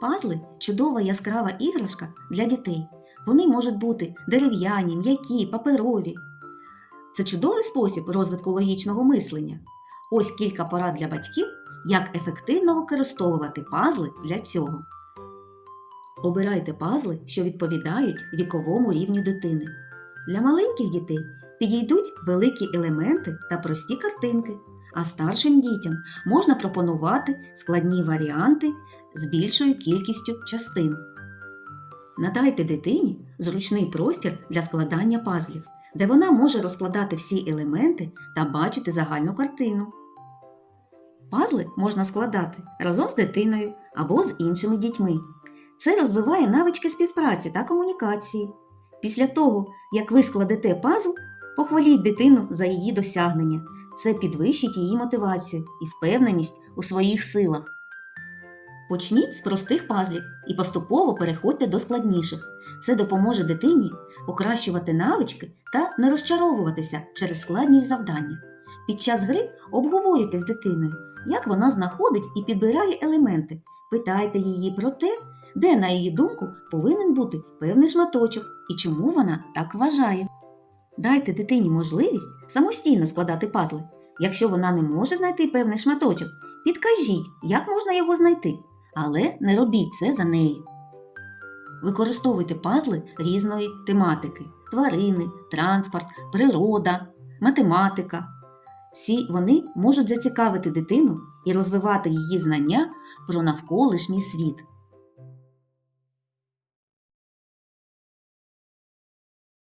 Пазли чудова яскрава іграшка для дітей. Вони можуть бути дерев'яні, м'які, паперові. Це чудовий спосіб розвитку логічного мислення. Ось кілька порад для батьків, як ефективно використовувати пазли для цього. Обирайте пазли, що відповідають віковому рівню дитини. Для маленьких дітей підійдуть великі елементи та прості картинки, а старшим дітям можна пропонувати складні варіанти з більшою кількістю частин. Надайте дитині зручний простір для складання пазлів, де вона може розкладати всі елементи та бачити загальну картину. Пазли можна складати разом з дитиною або з іншими дітьми. Це розвиває навички співпраці та комунікації. Після того, як ви складете пазл, похваліть дитину за її досягнення. Це підвищить її мотивацію і впевненість у своїх силах. Почніть з простих пазлів і поступово переходьте до складніших. Це допоможе дитині покращувати навички та не розчаровуватися через складність завдання. Під час гри обговорюйте з дитиною, як вона знаходить і підбирає елементи. Питайте її про те, де, на її думку, повинен бути певний шматочок і чому вона так вважає. Дайте дитині можливість самостійно складати пазли. Якщо вона не може знайти певний шматочок, підкажіть, як можна його знайти, але не робіть це за неї. Використовуйте пазли різної тематики: тварини, транспорт, природа, математика. Всі вони можуть зацікавити дитину і розвивати її знання про навколишній світ.